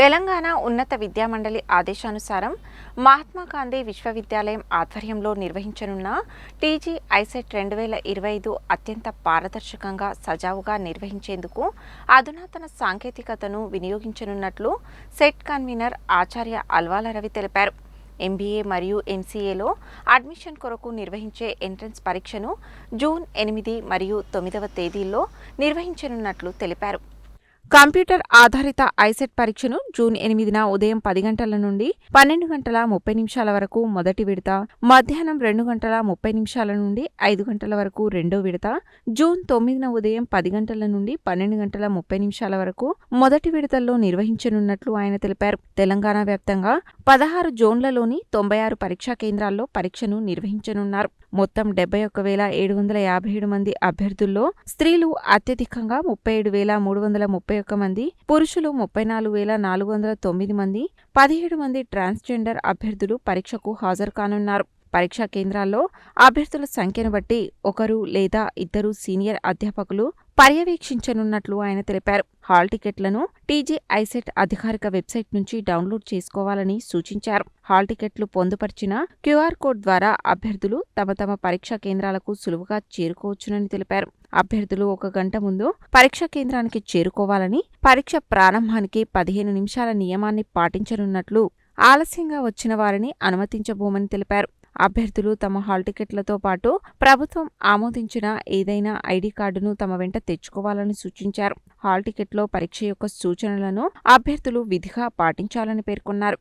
తెలంగాణ ఉన్నత విద్యామండలి ఆదేశానుసారం మహాత్మా గాంధీ విశ్వవిద్యాలయం ఆధ్వర్యంలో నిర్వహించనున్న టీజీ ఐసెట్ రెండు వేల ఇరవై ఐదు అత్యంత పారదర్శకంగా సజావుగా నిర్వహించేందుకు అధునాతన సాంకేతికతను వినియోగించనున్నట్లు సెట్ కన్వీనర్ ఆచార్య అల్వాల రవి తెలిపారు. ఎంబీఏ మరియు ఎంసీఏలో అడ్మిషన్ కొరకు నిర్వహించే ఎంట్రన్స్ పరీక్షను జూన్ ఎనిమిది మరియు తొమ్మిదవ తేదీల్లో నిర్వహించనున్నట్లు తెలిపారు. కంప్యూటర్ ఆధారిత ఐసెట్ పరీక్షను జూన్ ఎనిమిదిన ఉదయం పది గంటల నుండి పన్నెండు గంటల ముప్పై నిమిషాల వరకు మొదటి విడత మధ్యాహ్నం రెండు గంటల ముప్పై నిమిషాల నుండి ఐదు గంటల వరకు రెండో విడత జూన్ తొమ్మిదిన ఉదయం పది గంటల నుండి పన్నెండు గంటల ముప్పై నిమిషాల వరకు మొదటి విడతల్లో నిర్వహించనున్నట్లు ఆయన తెలిపారు. తెలంగాణ వ్యాప్తంగా పదహారు జోన్లలోని తొంభై ఆరు పరీక్షా కేంద్రాల్లో పరీక్షను నిర్వహించనున్నారు. మొత్తం డెబ్బై ఒక్క వేల ఏడు వందల యాభై ఏడు మంది అభ్యర్థుల్లో స్త్రీలు అత్యధికంగా ముప్పై ఏడు వేల మూడు వందల ముప్పై ఒక్క మంది పురుషులు ముప్పై నాలుగు వేల నాలుగు వందల తొమ్మిది మంది పదిహేడు మంది ట్రాన్స్జెండర్ అభ్యర్థులు పరీక్షకు హాజరు కానున్నారు. పరీక్షా కేంద్రాల్లో అభ్యర్థుల సంఖ్యను బట్టి ఒకరు లేదా ఇద్దరు సీనియర్ అధ్యాపకులు పర్యవేక్షించనున్నట్లు ఆయన తెలిపారు. హాల్ టికెట్లను టీజీ ఐసెట్ అధికారిక వెబ్సైట్ నుంచి డౌన్లోడ్ చేసుకోవాలని సూచించారు. హాల్ టికెట్లు పొందుపరిచిన క్యూఆర్ కోడ్ ద్వారా అభ్యర్థులు తమ తమ పరీక్షా కేంద్రాలకు సులువుగా చేరుకోవచ్చునని తెలిపారు. అభ్యర్థులు ఒక గంట ముందు పరీక్షా కేంద్రానికి చేరుకోవాలని పరీక్ష ప్రారంభానికి పదిహేను నిమిషాల నియమాన్ని పాటించనున్నట్లు ఆలస్యంగా వచ్చిన వారిని అనుమతించబోమని తెలిపారు. అభ్యర్థులు తమ హాల్ టికెట్లతో పాటు ప్రభుత్వం ఆమోదించిన ఏదైనా ఐడి కార్డును తమ వెంట తెచ్చుకోవాలని సూచించారు. హాల్ టికెట్లో పరీక్ష యొక్క సూచనలను అభ్యర్థులు విధిగా పాటించాలని పేర్కొన్నారు.